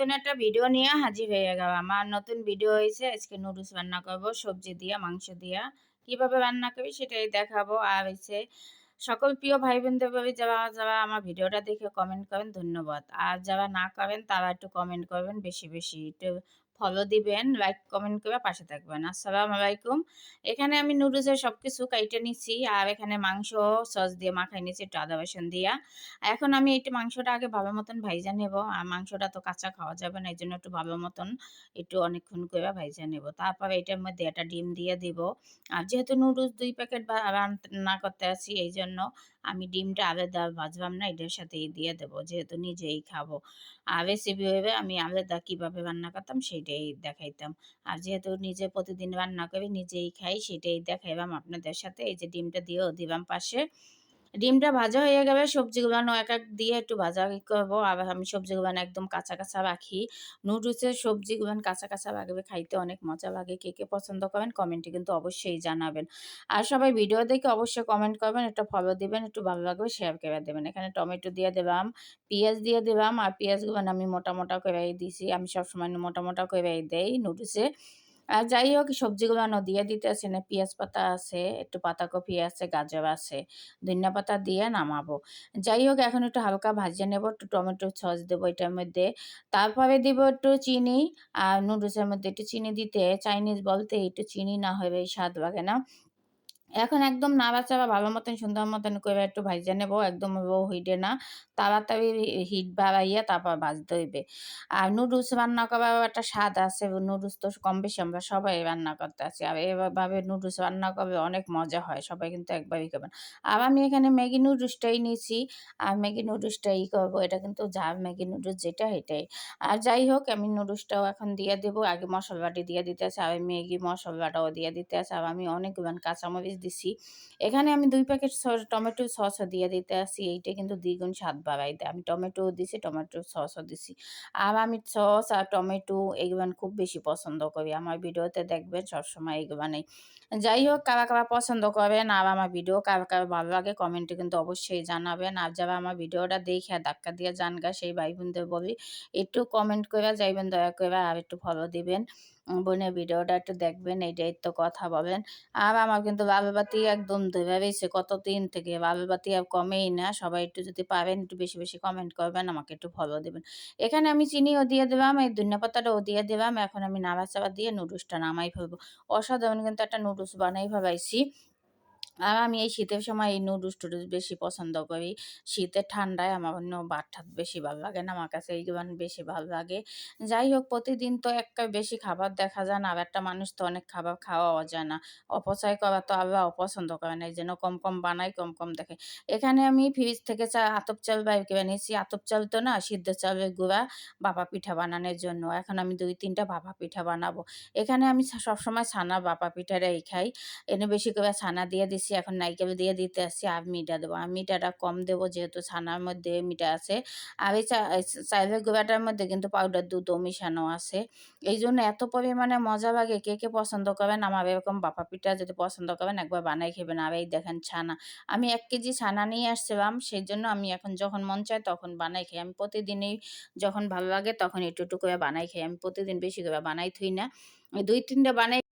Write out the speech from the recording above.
নতুন একটা ভিডিও নিয়ে হাজির হয়ে গেল আমার নতুন ভিডিও হয়েছে, আজকে নুডলস রান্না করব, সবজি দিয়া, মাংস দিয়া। কীভাবে রান্না করি সেটাই দেখাবো। আর হচ্ছে, সকল প্রিয় ভাই বোনদের যারা যারা আমার ভিডিওটা দেখে কমেন্ট করেন, ধন্যবাদ। আর যারা না করেন, তারা একটু কমেন্ট করবেন বেশি বেশি। একটু ফলো দিবেন লাইক কমেন্ট করে পাশে থাকবেন। আসসালামু আলাইকুম। এখানে আমি নুডলসের সব কিছু কাইটে নিচ্ছি আর এখানে মাংস, সস দিয়ে মাখাই নিচ্ছি একটু আদা বেসন দিয়া। এখন আমি একটু মাংসটা আগে ভালো মতন ভাইজা নেব, আর মাংসটা তো কাঁচা খাওয়া যাবে না এই জন্য একটু ভালো মতন একটু অনেকক্ষণ করে ভাইজা নেব। তারপরে এটার মধ্যে একটা ডিম দিয়ে দিব। আর যেহেতু নুডলস দুই প্যাকেট রান্না করতে আছি এই জন্য আমি ডিমটা আলাদা ভাজলাম না, এটার সাথে দিয়ে দেবো, যেহেতু নিজেই খাব। আর রেসিপি হবে আমি আলাদা কীভাবে রান্না করতাম সেইটাই দেখাইতাম। আর যেহেতু নিজে প্রতিদিন রান্না করে, নিজেই খাই, সেটাই দেখাইলাম আপনাদের সাথে। এই যে ডিমটা দিয়েও দিলাম পাশে। ডিমটা ভাজা হয়ে গেলে সবজিগুলো এক এক দিয়ে একটু ভাজা করব। আবার আমি সবজিগুলো একদম কাঁচা কাঁচা রাখি। নুডলসের সবজিগুলো কাঁচা কাঁচা লাগবে খাইতে অনেক মজা লাগে। কে কে পছন্দ করেন কমেন্টে কিন্তু অবশ্যই জানাবেন। আর সবাই ভিডিও দেখে অবশ্যই কমেন্ট করবেন, একটু ফলো দিবেন, একটু ভালো লাগবে শেয়ার করে দেবেন। এখানে টমেটো দিয়ে দিলাম, পেঁয়াজ দিয়ে দিলাম, আর পেঁয়াজগুলো আমি মোটা মোটা করে দিছি। আমি সবসময় মোটা মোটা করে দেই নুডলসে। আর যাই হোক সবজিগুলো দিয়ে দিতে আছে না। পেঁয়াজ পাতা আছে, একটু পাতাকপি আছে, গাজর আছে, ধনিয়া পাতা দিয়ে নামাবো। যাই হোক এখন একটু হালকা ভাজিয়ে নেব, একটু টমেটো সস দেবো এটার মধ্যে। তারপরে দিব একটু চিনি, আর নুডলসের মধ্যে একটু চিনি দিতে, চাইনিজ বলতে একটু চিনি না হবে স্বাদ লাগে না। এখন একদম নাড়াচাড়া ভালো মতন, সুন্দর মতন করে একটু ভাইজা নেব, একদম রো হইডে না। তাড়াতাড়ি হিট বাড়াইয়া তারপর ভাজতে হইবে। আর নুডলস রান্না করার একটা স্বাদ আছে, নুডলস তো কম বেশি আমরা সবাই রান্না করতে আছি। আর এভাবে নুডলস রান্না করবে অনেক মজা হয়, সবাই কিন্তু একবারই করবেন আর আমি এখানে ম্যাগি নুডলসটাই নিয়েছি। আর ম্যাগি নুডলসটাই করব, এটা কিন্তু যা ম্যাগি নুডলস যেটা এটাই আর যাই হোক, আমি নুডলসটাও এখন দিয়ে দেবো। আগে মশলাটি দিয়ে দিতে আছে আর ম্যাগি মশলাটাও দিয়ে দিতে আছে আর আমি অনেক কাঁচামরিচ দিছি। এখানে আমি দুই প্যাকেট টমেটো সসও দিয়ে দিতে আসি, এইটা কিন্তু দ্বিগুণ স্বাদ বাড়াই দেয় আমি টমেটো দিছি, টমেটো সসও দিছি। আর আমি সস আর টমেটো এগুলো খুব বেশি পছন্দ করি। আমার ভিডিওতে দেখবেন সবসময় এগুলানেই যাই হোক, কারা কারা পছন্দ করবেন আর আমার ভিডিও কারা কারা ভালো লাগে, কমেন্টে কিন্তু অবশ্যই জানাবেন। আর যারা আমার ভিডিওটা দেখে ধাক্কা দিয়ে জানগা সেই ভাই বোনদের বলি, একটু কমেন্ট করে যাইবেন, দয়া করে আর একটু ফলো দিবেন। বোনের ভিডিওটা একটু দেখবেন, এইটাই তো কথা বলেন। আর আমার কিন্তু বাতি একদম কত কতদিন থেকে বাতি আর কমেই না, সবাই একটু যদি পারেন একটু বেশি বেশি কমেন্ট করবেন, আমাকে একটু ফলো দেবেন। এখানে আমি চিনিও দিয়ে দিলাম, এই ধনিয়া পাতাটাও দিয়ে দিলাম, এখন আমি নাড়া নাড়াচাড়া দিয়ে নুডলসটা নামাই ফেলব। অসাধারণ কিন্তু একটা নুডলস বানাই ফেলাইছি আর আমি এই শীতের সময় এই নুডলস টুডলস বেশি পছন্দ করি। শীতের ঠান্ডায় আমার অন্য ভাত বেশি ভালো লাগে না, আমার কাছে এইগুলো বেশি ভালো লাগে। যাই হোক, প্রতিদিন তো একটা বেশি খাবার দেখা যায় না, আর একটা মানুষ তো অনেক খাবার খাওয়াও যায় না অপচয় করা তো আল্লাহ অপছন্দ করে না, এই জন্য কম কম বানাই, কম কম দেখে এখানে আমি ফ্রিজ থেকে চা, আতপ চাল বাইকে বানিয়েছি, আতপ চাল তো না, সিদ্ধ চালের গুঁড়া, বাবা পিঠা বানানোর জন্য। এখন আমি দুই তিনটা বাবা পিঠা বানাবো। এখানে আমি সবসময় ছানা বাবা পিঠাটাই খাই। এনে বেশি করে ছানা দিয়ে দিছি দিচ্ছি, এখন নাইকেল দিয়ে দিতে আসছি, আর মিঠা দেবো। আর মিঠাটা কম দেবো যেহেতু ছানার মধ্যে মিঠা আছে। আর এই চাইলের গুঁড়াটার মধ্যে কিন্তু পাউডার দুধও মিশানো আছে। এই জন্য এত পরিমাণে মজা লাগে, কে কে পছন্দ করেন আমার এরকম বাপা পিঠা যদি পছন্দ করেন একবার বানাই খেবেন। আর এই দেখেন ছানা, আমি এক কেজি ছানা নিয়ে আসছিলাম, সেই জন্য আমি এখন যখন মন চায় তখন বানাই খাই। আমি প্রতিদিনই যখন ভালো লাগে তখন একটু একটু করে বানাই খাই। আমি প্রতিদিন বেশি করে বানাই থুই না। দুই তিনটা বানাই